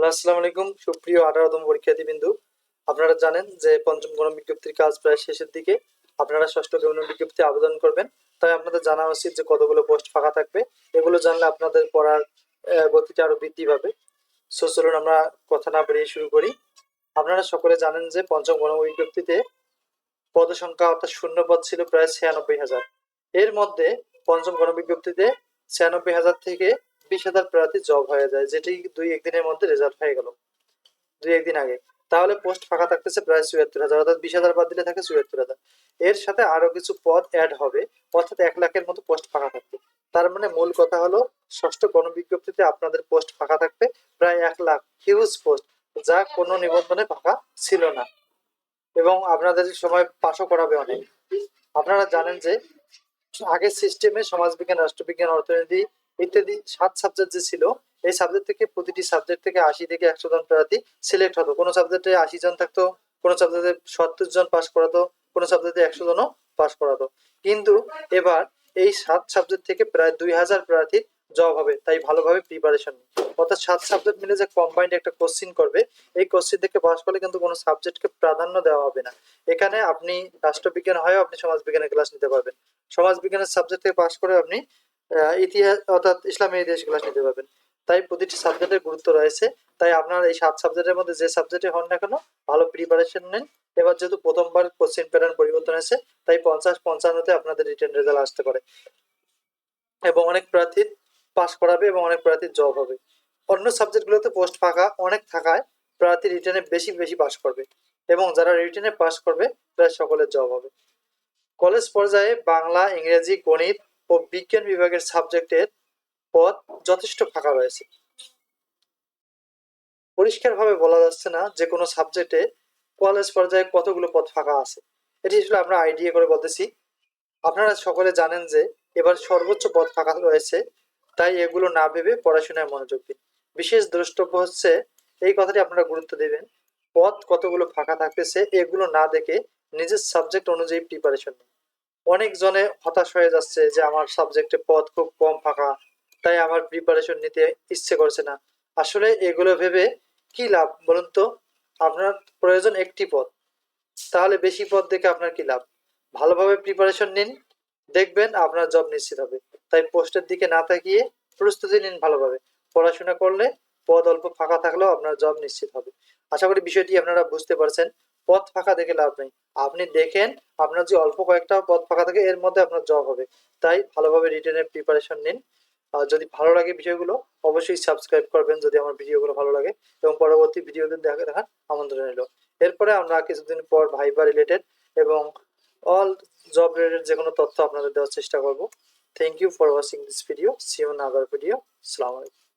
Hello, আসসালামু আলাইকুম। সুপ্রিয় আঠারোতম পরীক্ষার্থী বিন্দু আপনারা জানেন যে পঞ্চম গণ বিজ্ঞপ্তির কাজ প্রায় শেষের দিকে। আপনারা ষষ্ঠ গণ বিজ্ঞপ্তি আবেদন করবেন। তাই আপনাদের জানা উচিত যে কতগুলো পোস্ট ফাঁকা থাকবে। এগুলো জানলে আপনাদের পড়ার গতিটা আরও বৃদ্ধি পাবে। সো চলুন আমরা কথা না বেরিয়ে শুরু করি। আপনারা সকলে জানেন যে পঞ্চম গণ বিজ্ঞপ্তিতে পদ সংখ্যা অর্থাৎ শূন্য পদ ছিল প্রায় ছিয়ানব্বই হাজার। এর মধ্যে পঞ্চম গণ বিজ্ঞপ্তিতে ছিয়ানব্বই হাজার থেকে হাজার প্রার্থী জব হয়ে যায়, যেটি দুই একদিনের মধ্যে রেজাল্ট হয়ে গেল। দুই একদিন আগে। তাহলে পোস্ট ফাঁকা থাকতেছে প্রায় চুয়াত্তর হাজার, অর্থাৎ বিশ হাজার বাদ দিলে থাকে চুয়াত্তর হাজার। এর সাথে আরও কিছু পদ অ্যাড হবে, অর্থাৎ এক লাখের মতো পোস্ট ফাঁকা থাকবে। তার মানে মূল কথা হলো, ষষ্ঠ গণবিজ্ঞপ্তিতে আপনাদের পোস্ট ফাঁকা থাকবে, প্রায় এক লাখ হিউজ পোস্ট যা কোনো নিবন্ধনে ফাঁকা ছিল না। এবং আপনাদের সময় পাশও করাবে অনেক। আপনারা জানেন যে, আগের সিস্টেমে সমাজবিজ্ঞান, রাষ্ট্রবিজ্ঞান, অর্থনীতি ইত্যাদি সাত সাবজেক্ট যে ছিল, এই সাবজেক্ট থেকে প্রতিটি সাবজেক্ট থেকে আশি থেকে একশো জন প্রার্থী সিলেক্ট হতো। কোনো সাবজেক্টে আশি জন থাকতো, কোনো সাবজেক্টে সত্তর জন পাস করাতো, কোনো সাবজেক্টে একশো জনও পাস করাতো। কিন্তু এবার এই সাত সাবজেক্ট থেকে প্রায় দুই হাজার প্রার্থী জব হবে, তাই ভালোভাবে প্রিপারেশন অর্থাৎ সাত সাবজেক্ট মিলে যে কম্বাইন্ড একটা কোশ্চিন করবে, এই কোশ্চিন থেকে পাস করলে কিন্তু কোনো সাবজেক্টকে প্রাধান্য দেওয়া হবে না। এখানে আপনি রাষ্ট্রবিজ্ঞান হয়েও আপনি সমাজবিজ্ঞানের ক্লাস নিতে পারবেন। সমাজবিজ্ঞানের সাবজেক্ট থেকে পাস করে আপনি ইতিহাস অর্থাৎ ইসলামী ইতিহাস ক্লাস নিতে পারবেন। তাই প্রতিটি সাবজেক্টের গুরুত্ব রয়েছে। তাই আপনার এই সাত সাবজেক্টের মধ্যে যে সাবজেক্টে হন না কেন, ভালো প্রিপারেশন নেন। এবার যেহেতু প্রথমবার কোশ্চেন প্যাটার্ন পরিবর্তন হয়েছে, তাই পঞ্চাশ পঞ্চান্নতে আপনাদের রিটার্ন রেজাল্ট আসতে পারে। এবং অনেক প্রার্থীর পাস করাবে এবং অনেক প্রার্থীর জব হবে। অন্য সাবজেক্টগুলোতে পোস্ট ফাঁকা অনেক থাকায় প্রার্থী রিটার্নে বেশি বেশি পাস করবে। এবং যারা রিটার্নে পাস করবে প্রায় সকলের জব হবে। কলেজ পর্যায়ে বাংলা, ইংরেজি, গণিত ও বিজ্ঞান বিভাগের সাবজেক্টের পদ যথেষ্ট ফাঁকা রয়েছে। পরিষ্কারভাবে বলা যাচ্ছে না যে কোনো সাবজেক্টে কলেজ পর্যায়ে কতগুলো পদ ফাঁকা আছে। এটি আসলে আমরা আইডিয়া করে বলতেছি। আপনারা সকলে জানেন যে এবার সর্বোচ্চ পদ ফাঁকা রয়েছে, তাই এগুলো না ভেবে পড়াশোনায় মনোযোগ দিন। বিশেষ দ্রষ্টব্য হচ্ছে, এই কথাটি আপনারা গুরুত্ব দেবেন। পদ কতগুলো ফাঁকা থাকতেছে, এগুলো না দেখে নিজের সাবজেক্ট অনুযায়ী প্রিপারেশন নিন। অনেক জনে হতাশ হয়ে যাচ্ছে যে আমার সাবজেক্টে পদ খুব কম ফাঁকা, তাই আমার প্রিপারেশন নিতে ইচ্ছে করছে না। আসলে এগুলো ভেবে কি লাভ বলুন তো? আপনার প্রয়োজন একটি পদ। তাহলে বেশি পদ দেখে আপনার কি লাভ? ভালোভাবে প্রিপারেশন নিন, দেখবেন আপনার জব নিশ্চিত হবে। তাই পোস্টের দিকে না তাকিয়ে প্রস্তুতি নিন ভালোভাবে। পড়াশোনা করলে পদ অল্প ফাঁকা থাকলেও আপনার জব নিশ্চিত হবে। আশা করি বিষয়টি আপনারা বুঝতে পারছেন। পদ ফাঁকা দেখে লাভ নেই। আপনি দেখেন আপনার যে অল্প কয়েকটা পদ ফাঁকা থাকে, এর মধ্যে আপনার জব হবে। তাই ভালোভাবে রিটেনের প্রিপারেশন নিন। আর যদি ভালো লাগে বিষয়গুলো, অবশ্যই সাবস্ক্রাইব করবেন যদি আমার ভিডিওগুলো ভালো লাগে। এবং পরবর্তী ভিডিওতে দেখা দেখার আমন্ত্রণ রইল। এরপরে আমরা কিছুদিন পর ভাইবা রিলেটেড এবং অল জব রিলেটেড যে কোনো তথ্য আপনাদের দেওয়ার চেষ্টা করব। Thank you for watching this video see you other video আসসালামু আলাইকুম